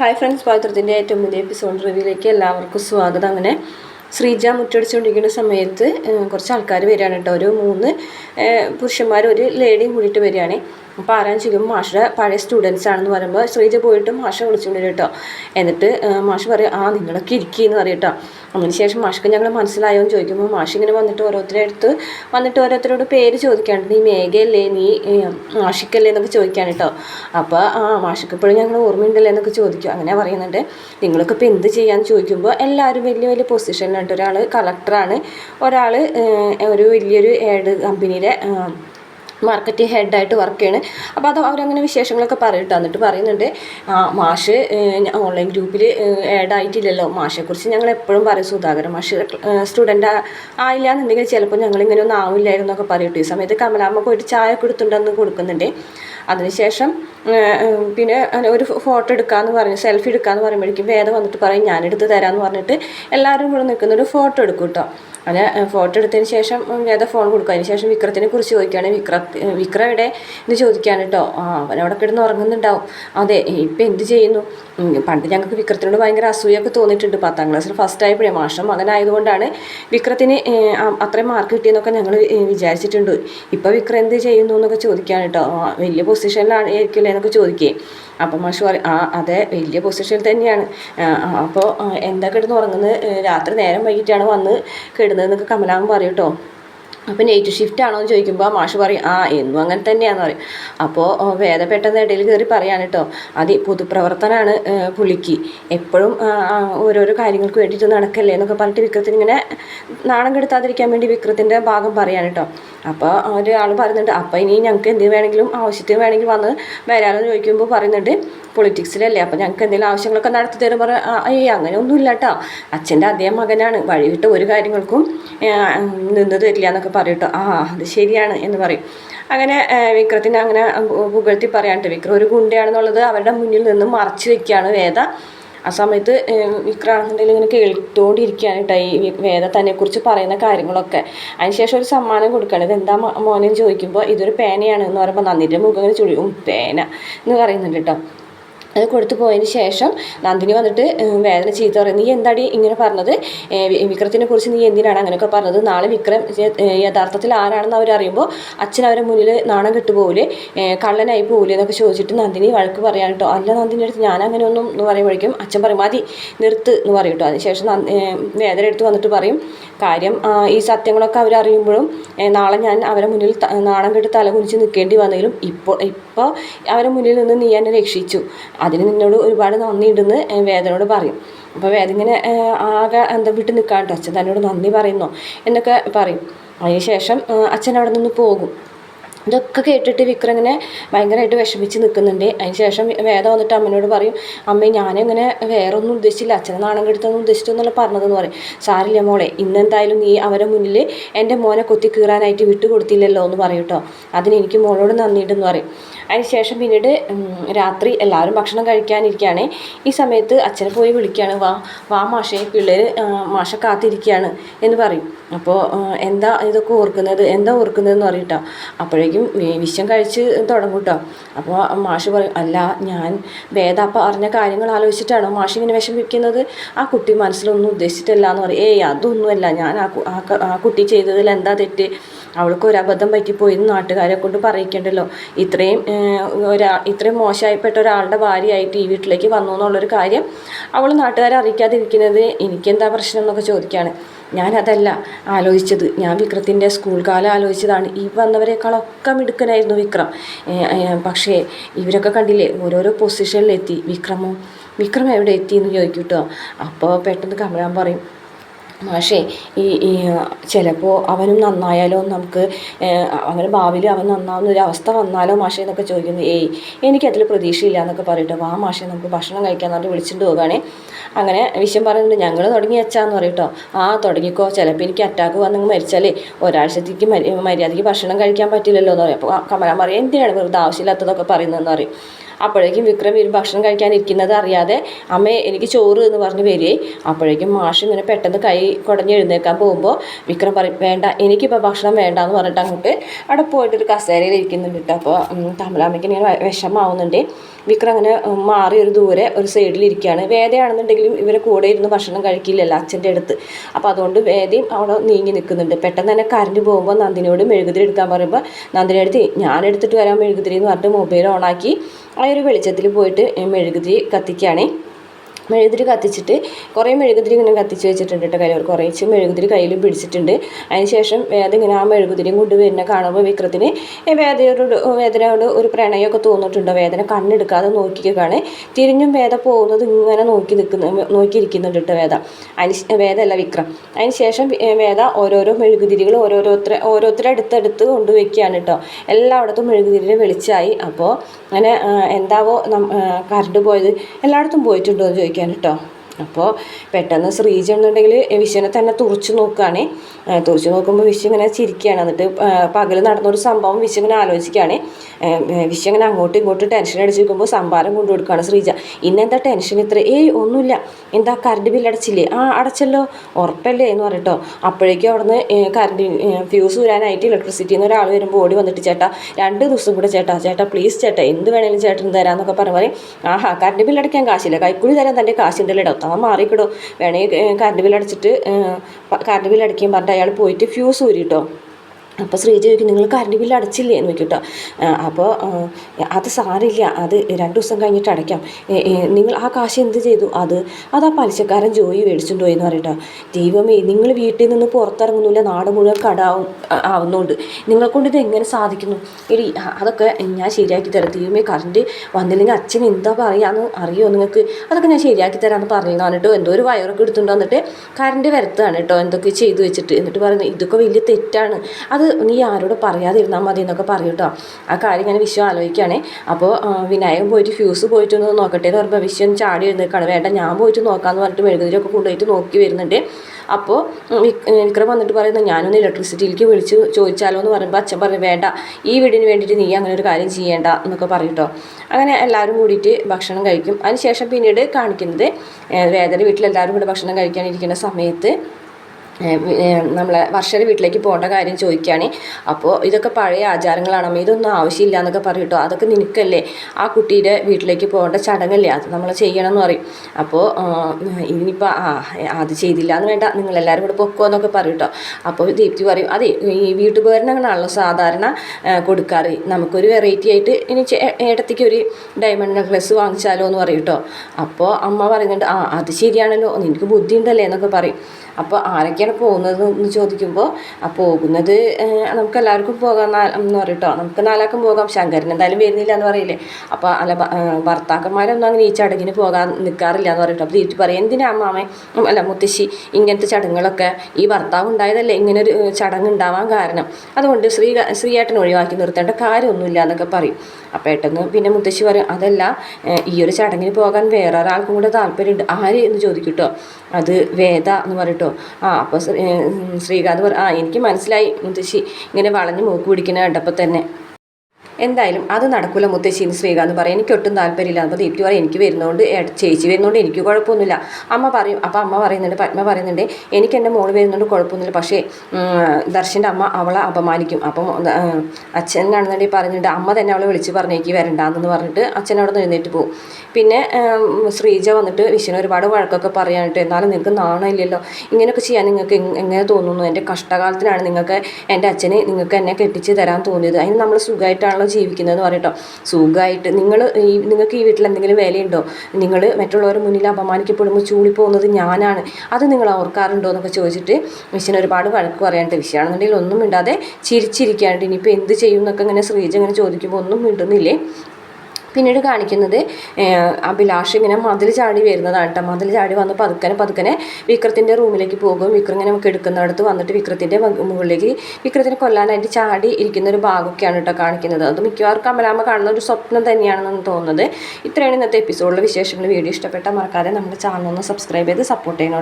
Hi friends പാത്രത്തിന്റെ ഏറ്റവും പുതിയ എപ്പിസോഡ് റിവ്യൂയിലേക്ക് എല്ലാവർക്കും സ്വാഗതം. അങ്ങനെ ശ്രീജ മുറ്റടിച്ചുകൊണ്ടിരിക്കുന്ന സമയത്ത് കുറച്ച് ആൾക്കാർ വരികയാണ് കേട്ടോ. ഒരു മൂന്ന് പുരുഷന്മാർ ഒരു ലേഡിയും കൂടിയിട്ട് വരികയാണ്. അപ്പോൾ ആരാൻ ചോദിക്കുമ്പോൾ മാഷയുടെ പഴയ സ്റ്റുഡൻസ് ആണെന്ന് പറയുമ്പോൾ ശ്രീജ പോയിട്ട് മാഷ വിളിച്ചുകൊണ്ട് കേട്ടോ എന്നിട്ട് മാഷ പറയും ആ നിങ്ങളൊക്കെ ഇരിക്കുകയെന്ന് പറയും കേട്ടോ അതിന് ശേഷം മാഷ്ക്ക് ഞങ്ങൾ മനസ്സിലായോ എന്ന് ചോദിക്കുമ്പോൾ മാഷ് ഇങ്ങനെ വന്നിട്ട് ഓരോരുത്തരുടെ അടുത്ത് വന്നിട്ട് ഓരോരുത്തരോട് പേര് ചോദിക്കാണ്ട് നീ മേഘയല്ലേ? നീ മാഷിക്കല്ലേ? എന്നൊക്കെ ചോദിക്കാൻ കേട്ടോ അപ്പോൾ ആ മാഷിക്ക് ഇപ്പോഴും ഞങ്ങൾ ഓർമ്മയുണ്ടല്ലേ എന്നൊക്കെ ചോദിക്കും. അങ്ങനെ പറയുന്നുണ്ട്. നിങ്ങളൊക്കെ ഇപ്പോൾ എന്ത് ചെയ്യാന്ന് ചോദിക്കുമ്പോൾ എല്ലാവരും വലിയ വലിയ പൊസിഷനിലുണ്ട് ഒരാൾ കളക്ടറാണ് ഒരാൾ ഒരു വലിയൊരു ഏഡ് കമ്പനിയുടെ മാർക്കറ്റ് ഹെഡായിട്ട് വർക്ക് ചെയ്യണ്. അപ്പോൾ അത് അവരങ്ങനെ വിശേഷങ്ങളൊക്കെ പറഞ്ഞിട്ട് എന്നിട്ട് പറയുന്നുണ്ട്. ആ മാഷ് ഓൺലൈൻ ഗ്രൂപ്പിൽ ആഡ് ആയിട്ടില്ലല്ലോ. മാഷെക്കുറിച്ച് ഞങ്ങൾ എപ്പോഴും പറയും സുധാകരൻ മാഷ് സ്റ്റുഡന്റ് ആയില്ല എന്നുണ്ടെങ്കിൽ ചിലപ്പോൾ ഞങ്ങളിങ്ങനെ ഒന്നും ആവില്ലായിരുന്നു എന്നൊക്കെ പറയട്ടോ ഈ സമയത്ത് കമലാമ്മ പോയിട്ട് ചായ കൊടുത്തുണ്ടെന്ന് കൊടുക്കുന്നുണ്ട്. അതിനുശേഷം പിന്നെ ഒരു ഫോട്ടോ എടുക്കാമെന്ന് പറഞ്ഞ് സെൽഫി എടുക്കാമെന്ന് പറയുമ്പോഴേക്കും വേദം വന്നിട്ട് പറയും ഞാനെടുത്ത് തരാമെന്ന് പറഞ്ഞിട്ട് എല്ലാവരും കൂടെ നിൽക്കുന്നൊരു ഫോട്ടോ എടുക്കും കേട്ടോ. അങ്ങനെ ഫോട്ടോ എടുത്തതിന് ശേഷം വേദ ഫോൺ കൊടുക്കും. അതിന് ശേഷം വിക്രത്തിനെ കുറിച്ച് ചോദിക്കുകയാണ് വിക്ര വിക്ര എവിടെ എന്ന് ചോദിക്കുകയാണ് കേട്ടോ ആ അവനവിടെ കിടന്ന് ഉറങ്ങുന്നുണ്ടാവും. അതെ ഇപ്പം എന്ത് ചെയ്യുന്നു? പണ്ട് ഞങ്ങൾക്ക് വിക്രത്തിനോട് ഭയങ്കര അസൂയൊക്കെ തോന്നിയിട്ടുണ്ട്. പത്താം ക്ലാസ്സിൽ ഫസ്റ്റ് ആയപ്പോഴേ മാഷം മകനായതുകൊണ്ടാണ് വിക്രത്തിന് അത്രയും മാർക്ക് കിട്ടിയെന്നൊക്കെ ഞങ്ങൾ വിചാരിച്ചിട്ടുണ്ട്. ഇപ്പോൾ വിക്രം എന്ത് ചെയ്യുന്നു എന്നൊക്കെ ചോദിക്കുകയാണ് കേട്ടോ വലിയ പൊസിഷനിലാണ് ആയിരിക്കില്ലേ എന്നൊക്കെ ചോദിക്കുകയും അപ്പം മാഷ് പറയും ആ അതെ വലിയ പൊസിഷനിൽ തന്നെയാണ്. അപ്പോൾ എന്താ കിടന്ന് ഉറങ്ങുന്നത് രാത്രി നേരം വൈകിട്ടാണ് വന്ന് കിടന്നതെന്നൊക്കെ കമലാമ്മ പറയും കേട്ടോ. അപ്പോൾ നൈറ്റ് ഷിഫ്റ്റ് ആണോ എന്ന് ചോദിക്കുമ്പോൾ മാഷ് പറയും ആ എന്നും അങ്ങനെ തന്നെയാണെന്ന് പറയും. അപ്പോൾ വേദ പെട്ടെന്ന് ഇടയിൽ കയറി പറയാണ് കേട്ടോ അത് പൊതുപ്രവർത്തനമാണ് പുളിക്ക്. എപ്പോഴും ഓരോരോ കാര്യങ്ങൾക്ക് വേണ്ടിയിട്ട് നടക്കല്ലേ? എന്നൊക്കെ പറഞ്ഞിട്ട് വിക്രത്തിന് ഇങ്ങനെ നാണം കെടുത്താതിരിക്കാൻ വേണ്ടി വിക്രത്തിന്റെ ഭാഗം പറയാണ് കേട്ടോ അപ്പോൾ ഒരാൾ പറയുന്നുണ്ട് അപ്പോൾ ഇനി ഞങ്ങൾക്ക് എന്ത് വേണമെങ്കിലും ആവശ്യത്തിന് വേണമെങ്കിൽ വന്ന് വരാമെന്ന് ചോദിക്കുമ്പോൾ പറയുന്നുണ്ട് പൊളിറ്റിക്സിലല്ലേ അപ്പം ഞങ്ങൾക്ക് എന്തെങ്കിലും ആവശ്യങ്ങളൊക്കെ നടത്തി തരും പറ ഏയ് അങ്ങനെ ഒന്നുമില്ല കേട്ടോ അച്ഛന്റെ അതേ മകനാണ്. വഴിവിട്ട് ഒരു കാര്യങ്ങൾക്കും നിന്ന് തരില്ല എന്നൊക്കെ പറയട്ടോ ആ അത് ശരിയാണ് എന്ന് പറയും. അങ്ങനെ വിക്രത്തിന് അങ്ങനെ പുകഴ്ത്തി പറയാണ്ട് വിക്രം ഒരു ഗുണ്ടയാണെന്നുള്ളത് അവരുടെ മുന്നിൽ നിന്ന് മറച്ചു വെക്കുകയാണ് വേദ. ആ സമയത്ത് വിക്രാണെന്നുണ്ടെങ്കിൽ ഇങ്ങനെ കേട്ടുകൊണ്ടിരിക്കുകയാണ് കേട്ടോ ഈ വേദ തന്നെക്കുറിച്ച് പറയുന്ന കാര്യങ്ങളൊക്കെ. അതിനുശേഷം ഒരു സമ്മാനം കൊടുക്കുകയാണ് ഇത് എന്താ മോനെന്ന് ചോദിക്കുമ്പോൾ ഇതൊരു പേനയാണ് എന്ന് പറയുമ്പോൾ നന്ദിന്റെ മുഖം ഇങ്ങനെ ചുഴിയും പേന എന്ന് പറയുന്നുണ്ട് കേട്ടോ അത് കൊടുത്തു പോയതിന് ശേഷം നന്ദിനി വന്നിട്ട് വേദന ചീത്ത പറയും. നീ എന്താടി ഇങ്ങനെ പറഞ്ഞത്? വിക്രത്തിനെ കുറിച്ച് നീ എന്തിനാണ് അങ്ങനെയൊക്കെ പറഞ്ഞത്? നാളെ വിക്രം യഥാർത്ഥത്തിൽ ആരാണെന്ന് അവരറിയുമ്പോൾ അച്ഛൻ അവരെ മുന്നിൽ നാണം കെട്ടുപോകില്ലേ കള്ളനായി പോകില്ലേ എന്നൊക്കെ ചോദിച്ചിട്ട് നന്ദിനി വഴക്ക് പറയാൻ കേട്ടോ അല്ല നന്ദിനി അടുത്ത് ഞാൻ അങ്ങനെ ഒന്നും എന്ന് പറയുമ്പോഴേക്കും അച്ഛൻ പറയും മതി നിർത്ത് എന്ന് പറയും കേട്ടോ അതിനുശേഷം വേദന എടുത്ത് വന്നിട്ട് പറയും കാര്യം ഈ സത്യങ്ങളൊക്കെ അവരറിയുമ്പോഴും നാളെ ഞാൻ അവരെ മുന്നിൽ നാണം കെട്ട് തല കുനിച്ച് നിൽക്കേണ്ടി വന്നെങ്കിലും ഇപ്പോൾ ഇപ്പോൾ അവരെ മുന്നിൽ നിന്ന് നീ എന്നെ രക്ഷിച്ചു. അതിന് നിന്നോട് ഒരുപാട് നന്ദിയുണ്ടെന്ന് വേദനോട് പറയും. അപ്പോൾ വേദന ഇങ്ങനെ ആകെ എന്താ വിട്ട് നിൽക്കാൻ അച്ഛൻ തന്നോട് നന്ദി പറയുന്നു എന്നൊക്കെ പറയും. അതിനുശേഷം അച്ഛൻ അവിടെ നിന്ന് പോകും. ഇതൊക്കെ കേട്ടിട്ട് വിക്രം ഇങ്ങനെ ഭയങ്കരമായിട്ട് വിഷമിച്ച് നിൽക്കുന്നുണ്ട്. അതിന് ശേഷം വേദ വന്നിട്ട് അമ്മനോട് പറയും അമ്മ ഞാനിങ്ങനെ വേറെ ഒന്നും ഉദ്ദേശിച്ചില്ല. അച്ഛനെ നാണം കെടുത്തൊന്നും ഉദ്ദേശിച്ചൊന്നുമല്ല പറഞ്ഞതെന്ന് പറയും. സാരില്ല മോളെ ഇന്നെന്തായാലും നീ അവരെ മുന്നിൽ എന്റെ മോനെ കൊത്തി കീറാനായിട്ട് വിട്ടു കൊടുത്തില്ലല്ലോ എന്ന് പറയും കേട്ടോ അതിന് എനിക്ക് മോളോട് നന്ദിയുണ്ടെന്ന് പറയും. അതിന് ശേഷം പിന്നീട് രാത്രി എല്ലാവരും ഭക്ഷണം കഴിക്കാനിരിക്കുകയാണ്. ഈ സമയത്ത് അച്ഛനെ പോയി വിളിക്കുകയാണ്. വാ വാ മാഷേ പിള്ളേർ മാഷ കാത്തിരിക്കുകയാണ് എന്ന് പറയും. അപ്പോൾ എന്താ ഇതൊക്കെ ഓർക്കുന്നത്? എന്താ ഓർക്കുന്നതെന്ന് പറയട്ടോ അപ്പോഴേക്കും വിഷം കഴിച്ച് തുടങ്ങും കേട്ടോ അപ്പോൾ മാഷ് പറയും അല്ല ഞാൻ വേദ അപ്പം അറിഞ്ഞ കാര്യങ്ങൾ ആലോചിച്ചിട്ടാണോ മാഷ് ഇങ്ങനെ വിഷമിക്കുന്നത് ആ കുട്ടി മനസ്സിലൊന്നും ഉദ്ദേശിച്ചിട്ടില്ല എന്ന് പറയും. ഏയ് അതൊന്നുമല്ല. ഞാൻ ആ കുട്ടി ചെയ്തതിൽ എന്താ തെറ്റ്? അവൾക്ക് ഒരു അബദ്ധം പറ്റിപ്പോയി എന്ന് നാട്ടുകാരെ കൊണ്ട് പറയിക്കണ്ടല്ലോ. ഇത്രയും ഒരാ ഇത്രയും മോശമായിപ്പെട്ട ഒരാളുടെ ഭാര്യയായിട്ട് ഈ വീട്ടിലേക്ക് വന്നു എന്നുള്ളൊരു കാര്യം അവൾ നാട്ടുകാരെ അറിയിക്കാതിരിക്കുന്നത് എനിക്കെന്താ പ്രശ്നം എന്നൊക്കെ ചോദിക്കുകയാണ്. ഞാനതല്ല ആലോചിച്ചത്. ഞാൻ വിക്രത്തിന്റെ സ്കൂൾ കാലം ആലോചിച്ചതാണ്. ഈ വന്നവരെക്കാളൊക്കെ മിടുക്കനായിരുന്നു വിക്രം. പക്ഷേ ഇവരൊക്കെ കണ്ടില്ലേ ഓരോരോ പൊസിഷനിലെത്തി വിക്രമോ വിക്രം എവിടെ എത്തി എന്ന് ചോദിക്കും കേട്ടോ അപ്പോൾ പെട്ടെന്ന് കമലാൻ പറയും മാഷേ ഈ ഈ ചിലപ്പോൾ അവനും നന്നായാലോ നമുക്ക് അവന് ഭാവിയിൽ അവൻ നന്നാവുന്ന ഒരു അവസ്ഥ വന്നാലോ മാഷേ എന്നൊക്കെ ചോദിക്കുന്നു ഏയ് എനിക്ക് എനിക്കതിൽ പ്രതീക്ഷയില്ല എന്നൊക്കെ പറയട്ടെ വാ മാഷേ നമുക്ക് ഭക്ഷണം കഴിക്കാൻ പറഞ്ഞിട്ട് വിളിച്ചിട്ട് പോവുകയാണേ അങ്ങനെ വിഷയം പറയുന്നുണ്ട് ഞങ്ങൾ തുടങ്ങി വെച്ചാന്ന് പറയട്ടോ ആ തുടങ്ങിക്കോ. ചിലപ്പോൾ എനിക്ക് അറ്റാക്ക് വന്നെങ്കിൽ മരിച്ചാലേ ഒരാഴ്ചത്തേക്ക് മര്യാദയ്ക്ക് ഭക്ഷണം കഴിക്കാൻ പറ്റില്ലല്ലോ എന്ന് പറയും അപ്പോൾ കമലാൻ പറയും എന്തിനാണ് വെറുതെ ആവശ്യമില്ലാത്തതൊക്കെ പറയുന്നതെന്ന് പറയും. അപ്പോഴേക്കും വിക്രം ഇരു ഭക്ഷണം കഴിക്കാനിരിക്കുന്നത് അറിയാതെ അമ്മ എനിക്ക് ചോറ് എന്ന് പറഞ്ഞ് വരികയും അപ്പോഴേക്കും മാഷ് ഇങ്ങനെ പെട്ടെന്ന് കൈ കുടഞ്ഞ് എഴുന്നേക്കാൻ പോകുമ്പോൾ വിക്രം പറയും വേണ്ട എനിക്കിപ്പോൾ ഭക്ഷണം വേണ്ട എന്ന് പറഞ്ഞിട്ട് അങ്ങോട്ട് അവിടെ പോയിട്ടൊരു കസേരയിൽ ഇരിക്കുന്നുണ്ട് കേട്ടോ. അപ്പോൾ തമിഴാമ്മയ്ക്ക് ഇങ്ങനെ വിഷമാവുന്നുണ്ട് വിക്രം അങ്ങനെ മാറി ഒരു ദൂരെ ഒരു സൈഡിൽ ഇരിക്കുകയാണ്. വേദയാണെന്നുണ്ടെങ്കിലും ഇവരെ കൂടെ ഇരുന്ന് ഭക്ഷണം കഴിക്കില്ലല്ലോ അച്ഛന്റെ അടുത്ത്. അപ്പോൾ അതുകൊണ്ട് വേദയും അവിടെ നീങ്ങി നിൽക്കുന്നുണ്ട്. പെട്ടെന്ന് തന്നെ കറണ്ട് പോകുമ്പോൾ നന്ദിനോട് മെഴുകുതിരി എടുക്കാൻ പറയുമ്പോൾ നന്ദിനി അടുത്ത് ഞാൻ എടുത്തിട്ട് വരാൻ മെഴുകുതിരി എന്ന് പറഞ്ഞിട്ട് മൊബൈൽ ഓണാക്കി. ഒരു വെളിച്ചത്തിൽ പോയിട്ട് മെഴുകുതിരി കത്തിക്കുകയാണേ. മെഴുകുതിരി കത്തിച്ചിട്ട് കുറേ മെഴുകുതിരി ഇങ്ങനെ കത്തിച്ച് വെച്ചിട്ടുണ്ട് കേട്ടോ കയ്യിൽ കുറേച്ച് മെഴുകുതിരി കയ്യിൽ പിടിച്ചിട്ടുണ്ട്. അതിന് ശേഷം വേദ ഇങ്ങനെ ആ മെഴുകുതിരിയും കൊണ്ട് വരുന്ന കാണുമ്പോൾ വിക്രത്തിന് വേദയോട് വേദനയോട് ഒരു പ്രണയമൊക്കെ തോന്നിയിട്ടുണ്ട്? വേദന കണ്ണെടുക്കാതെ നോക്കിയൊക്കെയാണ് തിരിഞ്ഞും വേദ പോകുന്നത് ഇങ്ങനെ നോക്കി നിൽക്കുന്ന നോക്കിയിരിക്കുന്നുണ്ട് കേട്ടോ വേദ. അതിന് വേദമല്ല വിക്രം. അതിന് ശേഷം വേദ ഓരോരോ മെഴുകുതിരികൾ ഓരോരോരുത്തരെ ഓരോരുത്തരെ അടുത്തടുത്ത് കൊണ്ടുവയ്ക്കുകയാണ് കേട്ടോ. എല്ലായിടത്തും മെഴുകുതിരിയുടെ വെളിച്ചായി അപ്പോൾ അങ്ങനെ എന്താവോ കറണ്ട് പോയത് എല്ലായിടത്തും പോയിട്ടുണ്ടോ എന്ന് ചോദിക്കാം കേട്ടോ. അപ്പോൾ പെട്ടെന്ന് ശ്രീജ എന്നുണ്ടെങ്കിൽ വിശ്വനെ തന്നെ തുറച്ചു നോക്കുകയാണ് തുറച്ചു നോക്കുമ്പോൾ വിശ്വ ഇങ്ങനെ ചിരിക്കുകയാണ് എന്നിട്ട് പകൽ നടന്നൊരു സംഭവം വിശ്വ ഇങ്ങനെ ആലോചിക്കുകയാണ് വിശ്വ ഇങ്ങനെ അങ്ങോട്ടും ഇങ്ങോട്ടും ടെൻഷൻ അടിച്ച് നിൽക്കുമ്പോൾ സംഭാരം കൊണ്ടു കൊടുക്കുകയാണ് ശ്രീജ. ഇന്നെന്താ ടെൻഷൻ ഇത്ര? ഏയ് ഒന്നുമില്ല. എന്താ കറണ്ട് ബില്ല് അടച്ചില്ലേ? ആ അടച്ചല്ലോ. ഉറപ്പല്ലേ എന്ന് പറയട്ടോ അപ്പോഴേക്കും അവിടുന്ന് കറണ്ട് ഫ്യൂസ് വരാനായിട്ട് ഇലക്ട്രിസിറ്റി നിന്ന് ഒരാൾ വരുമ്പോൾ ഓടി വന്നിട്ട് ചേട്ടാ രണ്ട് ദിവസം കൂടെ ചേട്ടാ ചേട്ടാ പ്ലീസ് ചേട്ടാ എന്ത് വേണേലും ചേട്ടൻ തരാമെന്നൊക്കെ പറഞ്ഞാൽ ആഹാ കറണ്ട് ബില്ല് അടയ്ക്കാൻ കാശില്ല. കൈക്കൂലി തരാൻ തന്റെ കാശുണ്ടല്ലോ അവൻ മാറിക്കിടോ. വേണമെങ്കിൽ കറണ്ട് ബില്ല് അടച്ചിട്ട് കറണ്ട് ബില്ല് പറഞ്ഞിട്ട് അയാൾ പോയിട്ട് ഫ്യൂസ് ഊരിട്ടോ. അപ്പോൾ ശ്രീജ ചോദിക്കും നിങ്ങൾ കറണ്ട് ബില്ല് അടച്ചില്ലേ? എന്ന് ചോദിക്കും കേട്ടോ അപ്പോൾ അത് സാരില്ല അത് രണ്ട് ദിവസം കഴിഞ്ഞിട്ട് അടയ്ക്കാം. നിങ്ങൾ ആ കാശ് എന്ത് ചെയ്തു? അത് അത് ആ പലിശക്കാരൻ ജോലി മേടിച്ചിട്ടുണ്ടോ എന്ന് പറയട്ടോ ദൈവമേ നിങ്ങൾ വീട്ടിൽ നിന്ന് പുറത്തിറങ്ങുന്നില്ല നാട് മുഴുവൻ കടാവും ആവുന്നുണ്ട്. നിങ്ങളെക്കൊണ്ട് ഇത് എങ്ങനെ സാധിക്കുന്നു? എടി അതൊക്കെ ഞാൻ ശരിയാക്കി തരാം. ദൈവമേ കറണ്ട് വന്നില്ലെങ്കിൽ അച്ഛൻ എന്താ പറയാന്ന് അറിയോ നിങ്ങൾക്ക്? അതൊക്കെ ഞാൻ ശരിയാക്കി തരാമെന്ന് പറഞ്ഞതാണ് കേട്ടോ എന്തോ ഒരു വയറൊക്കെ എടുത്തുകൊണ്ട് വന്നിട്ട് കറണ്ട് വരുത്താണ് കേട്ടോ എന്തൊക്കെ ചെയ്തു വെച്ചിട്ട്. എന്നിട്ട് പറയുന്നത് ഇതൊക്കെ വലിയ തെറ്റാണ്. അത് നീ ആരോട് പറയാതിരുന്നാൽ മതി എന്നൊക്കെ പറയും കേട്ടോ. ആ കാര്യം ഞാൻ വിശ്വം ആലോചിക്കുകയാണേ. അപ്പോൾ വിനായകൻ പോയിട്ട് ഫ്യൂസ് പോയിട്ട് ഒന്ന് നോക്കട്ടെ എന്ന് പറയുമ്പോൾ വിശ്വം ചാടി എഴുന്നേക്കാണ് വേണ്ട ഞാൻ പോയിട്ട് നോക്കാമെന്ന് പറഞ്ഞിട്ട് മെഴുകുതിരിയൊക്കെ കൊണ്ടുപോയിട്ട് നോക്കി വരുന്നുണ്ട്. അപ്പോൾ വിക്രം വന്നിട്ട് പറയുന്നത് ഞാനൊന്ന് ഇലക്ട്രിസിറ്റിയിലേക്ക് വിളിച്ച് ചോദിച്ചാലോ എന്ന് പറയുമ്പോൾ അച്ഛൻ പറഞ്ഞു വേണ്ട ഈ വീടിന് വേണ്ടിയിട്ട് നീ അങ്ങനെ ഒരു കാര്യം ചെയ്യേണ്ട എന്നൊക്കെ പറയും കേട്ടോ. അങ്ങനെ എല്ലാവരും കൂടിയിട്ട് ഭക്ഷണം കഴിക്കും. അതിനുശേഷം പിന്നീട് കാണിക്കുന്നത് വേദന വീട്ടിലെല്ലാവരും കൂടെ ഭക്ഷണം കഴിക്കാനിരിക്കുന്ന സമയത്ത് നമ്മളെ വർഷയുടെ വീട്ടിലേക്ക് പോകേണ്ട കാര്യം ചോദിക്കുകയാണ് അപ്പോൾ ഇതൊക്കെ പഴയ ആചാരങ്ങളാണ്. അമ്മ ഇതൊന്നും ആവശ്യമില്ല എന്നൊക്കെ പറയും കേട്ടോ. അതൊക്കെ നിനക്കല്ലേ? ആ കുട്ടിയുടെ വീട്ടിലേക്ക് പോകേണ്ട ചടങ്ങല്ലേ? അത് നമ്മൾ ചെയ്യണം എന്ന് പറയും അപ്പോൾ ഇനിയിപ്പോൾ ആ അത് ചെയ്തില്ല എന്ന് വേണ്ട. നിങ്ങളെല്ലാവരും കൂടെ പൊക്കോ എന്നൊക്കെ പറയട്ടോ അപ്പോൾ ദീപ്തി പറയും അതെ ഈ വീട്ടുപകരണങ്ങളാണല്ലോ സാധാരണ കൊടുക്കാറ്. നമുക്കൊരു വെറൈറ്റി ആയിട്ട് ഇനി ഏടത്തേക്ക് ഒരു ഡയമണ്ട് നെക്ലസ് വാങ്ങിച്ചാലോ എന്ന് പറയട്ടോ അപ്പോൾ അമ്മ പറയുന്നുണ്ട് ആ അത് ശരിയാണല്ലോ. നിനക്ക് ബുദ്ധി ഉണ്ടല്ലേ എന്നൊക്കെ പറയും. അപ്പോൾ ആരൊക്കെയാണ് പോകുന്നത് എന്ന് ചോദിക്കുമ്പോൾ ആ പോകുന്നത് നമുക്ക് എല്ലാവർക്കും പോകാം എന്ന് പറയട്ടോ നമുക്ക് നാലാൾക്കും പോകാം. ശങ്കരൻ എന്തായാലും വരുന്നില്ല എന്ന് പറയില്ലേ. അപ്പോൾ അല്ല ഭർത്താക്കന്മാരൊന്നും അങ്ങനെ ഈ ചടങ്ങിന് പോകാൻ നിൽക്കാറില്ല എന്ന് പറയട്ടോ അപ്പോൾ തിരിച്ച് പറയും എന്തിനാ അമ്മാമേ? അല്ല മുത്തശ്ശി ഇങ്ങനത്തെ ചടങ്ങുകളൊക്കെ ഈ ഭർത്താവ് ഉണ്ടായതല്ലേ ഇങ്ങനെ ഒരു ചടങ്ങ് ഉണ്ടാവാൻ കാരണം. അതുകൊണ്ട് ശ്രീ ശ്രീയേട്ടൻ ഒഴിവാക്കി നിർത്തേണ്ട കാര്യമൊന്നുമില്ല എന്നൊക്കെ പറയും. അപ്പോൾ പെട്ടെന്ന് പിന്നെ മുത്തശ്ശി പറയും അതല്ല ഈ ഒരു ചടങ്ങിന് പോകാൻ വേറെ ഒരാൾക്കും കൂടെ താല്പര്യമുണ്ട്. ആര്? എന്ന് ചോദിക്കും കേട്ടോ അത് വേദ എന്ന് പറയട്ടോ ആ അപ്പോൾ ശ്രീകാന്ത് പറ ആ എനിക്ക് മനസ്സിലായി മുത്തശ്ശി. ഇങ്ങനെ വളഞ്ഞ് മൂക്ക് പിടിക്കുന്ന കണ്ടപ്പോൾ തന്നെ. എന്തായാലും അത് നടക്കില്ല മുത്തശ്ശി എന്ന് പറയും. എനിക്ക് ഒട്ടും താല്പര്യമില്ല. അപ്പോൾ ദീപ്തി പറയും. എനിക്ക് വരുന്നതുകൊണ്ട് ചേച്ചി വരുന്നതുകൊണ്ട് എനിക്ക് കുഴപ്പമൊന്നുമില്ല. അമ്മ പറയും അപ്പോൾ അമ്മ പറയുന്നുണ്ട് പത്മ പറയുന്നുണ്ട് എനിക്ക് എന്റെ മോൾ വരുന്നതുകൊണ്ട് കുഴപ്പമൊന്നുമില്ല. പക്ഷേ ദർശന്റെ അമ്മ അവളെ അപമാനിക്കും. അപ്പം അച്ഛനാണെന്നുണ്ടെങ്കിൽ പറഞ്ഞിട്ട് അമ്മ തന്നെ അവളെ വിളിച്ച് പറഞ്ഞേക്ക് വരണ്ടാന്ന് പറഞ്ഞിട്ട് അച്ഛൻ അവിടെ നിന്ന് എഴുന്നേറ്റ് പോകും പിന്നെ ശ്രീജ വന്നിട്ട് വിഷ്ണു ഒരുപാട് വഴക്കൊക്കെ പറയാനിട്ട് എന്നാലും നിങ്ങൾക്ക് നാണമില്ലല്ലോ. ഇങ്ങനെയൊക്കെ ചെയ്യാൻ നിങ്ങൾക്ക് എങ്ങനെ തോന്നുന്നു? എന്റെ കഷ്ടകാലത്തിലാണ് നിങ്ങൾക്ക് എന്റെ അച്ഛനെ നിങ്ങൾക്ക് എന്നെ കെട്ടിച്ച് തരാൻ തോന്നിയത്. അതിന് നമ്മൾ സുഖമായിട്ടാണല്ലോ ജീവിക്കുന്നതെന്ന് പറയട്ടോ സുഖമായിട്ട് നിങ്ങൾ ഈ നിങ്ങൾക്ക് ഈ വീട്ടിൽ എന്തെങ്കിലും വിലയുണ്ടോ? നിങ്ങൾ മറ്റുള്ളവരുടെ മുന്നിൽ അപമാനിക്കപ്പെടുമ്പോൾ ചൂളിപ്പോകുന്നത് ഞാനാണ്. അത് നിങ്ങൾ ഓർക്കാറുണ്ടോ എന്നൊക്കെ ചോദിച്ചിട്ട് മിഷ്യൻ ഒരുപാട് വഴക്ക് പറയാനുണ്ട്. വിഷയമാണെന്നുണ്ടെങ്കിൽ ഒന്നും മിണ്ടാതെ ചിരിച്ചിരിക്കാണ്ട് ഇനിയിപ്പോൾ എന്ത് ചെയ്യും എന്നൊക്കെ ഇങ്ങനെ ശ്രീജ ഇങ്ങനെ ചോദിക്കുമ്പോൾ ഒന്നും മിണ്ടുന്നില്ലേ? പിന്നീട് കാണിക്കുന്നത് അഭിലാഷ് ഇങ്ങനെ മതിൽ ചാടി വരുന്നതാണ് കേട്ടോ. മതിൽ ചാടി വന്ന് പതുക്കനെ പതുക്കനെ വിക്രത്തിന്റെ റൂമിലേക്ക് പോകും. വിക്രം ഇങ്ങനെ നമുക്ക് എടുക്കുന്നിടത്ത് വന്നിട്ട് വിക്രത്തിന്റെ മുകളിലേക്ക് വിക്രത്തിനെ കൊല്ലാനായിട്ട് ചാടി ഇരിക്കുന്ന ഒരു ഭാഗമൊക്കെയാണ് കേട്ടോ കാണിക്കുന്നത്. അത് മിക്കവാറും കമലാമ്മ കാണുന്ന ഒരു സ്വപ്നം തന്നെയാണെന്ന് തോന്നുന്നത്. ഇത്രയാണ് ഇന്നത്തെ എപ്പിസോഡിലെ വിശേഷങ്ങൾ. വീഡിയോ ഇഷ്ടപ്പെട്ടാൽ മറക്കാതെ നമ്മുടെ ചാനൽ ഒന്ന് സബ്സ്ക്രൈബ് ചെയ്ത് സപ്പോർട്ട് ചെയ്യണം